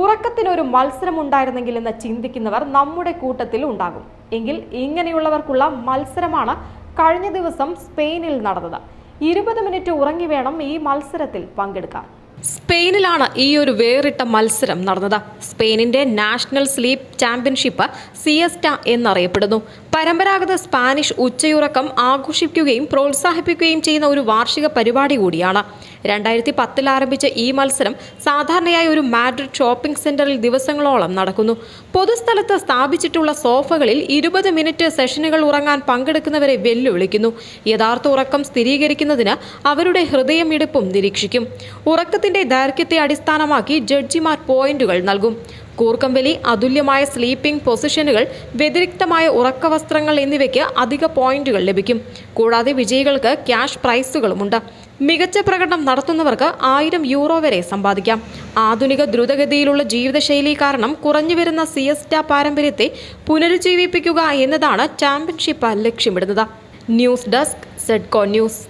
ഉറക്കത്തിനൊരു മത്സരം ഉണ്ടായിരുന്നെങ്കിൽ എന്ന് ചിന്തിക്കുന്നവർ നമ്മുടെ കൂട്ടത്തിൽ ഉണ്ടാകും. എങ്കിൽ ഇങ്ങനെയുള്ളവർക്കുള്ള മത്സരമാണ് കഴിഞ്ഞ ദിവസം സ്പെയിനിൽ നടന്നത്. ഇരുപത് മിനിറ്റ് ഉറങ്ങി വേണം ഈ മത്സരത്തിൽ പങ്കെടുക്കാൻ. സ്പെയിനിലാണ് ഈ ഒരു വേറിട്ട മത്സരം നടന്നത്. സ്പെയിനിന്റെ നാഷണൽ സ്ലീപ്പ് ചാമ്പ്യൻഷിപ്പ് സിയസ്റ്റ എന്നറിയപ്പെടുന്നു. പരമ്പരാഗത സ്പാനിഷ് ഉച്ചയുറക്കം ആഘോഷിക്കുകയും പ്രോത്സാഹിപ്പിക്കുകയും ചെയ്യുന്ന ഒരു വാർഷിക പരിപാടി കൂടിയാണ്. രണ്ടായിരത്തി പത്തിൽ ആരംഭിച്ച ഈ മത്സരം സാധാരണയായി ഒരു മാഡ്രിഡ് ഷോപ്പിംഗ് സെന്ററിൽ ദിവസങ്ങളോളം നടക്കുന്നു. പൊതുസ്ഥലത്ത് സ്ഥാപിച്ചിട്ടുള്ള സോഫകളിൽ ഇരുപത് മിനിറ്റ് സെഷനുകൾ ഉറങ്ങാൻ പങ്കെടുക്കുന്നവരെ വെല്ലുവിളിക്കുന്നു. യഥാർത്ഥ ഉറക്കം സ്ഥിരീകരിക്കുന്നതിന് അവരുടെ ഹൃദയമിടിപ്പും നിരീക്ഷിക്കും. ഉറക്കത്തിന്റെ ദൈർഘ്യത്തെ അടിസ്ഥാനമാക്കി ജഡ്ജിമാർ പോയിന്റുകൾ നൽകും. കൂർക്കമ്പലി അതുല്യമായ സ്ലീപ്പിംഗ് പൊസിഷനുകൾ വ്യതിരിക്തമായ ഉറക്കവസ്ത്രങ്ങൾ എന്നിവയ്ക്ക് അധിക പോയിന്റുകൾ ലഭിക്കും. കൂടാതെ വിജയികൾക്ക് ക്യാഷ് പ്രൈസുകളുമുണ്ട്. മികച്ച പ്രകടനം നടത്തുന്നവർക്ക് ആയിരം യൂറോ വരെ സമ്പാദിക്കാം. ആധുനിക ദ്രുതഗതിയിലുള്ള ജീവിതശൈലി കാരണം കുറഞ്ഞുവരുന്ന സിയസ്റ്റ പാരമ്പര്യത്തെ പുനരുജ്ജീവിപ്പിക്കുക എന്നതാണ് ചാമ്പ്യൻഷിപ്പ് ലക്ഷ്യമിടുന്നത്. News desk Sedco news.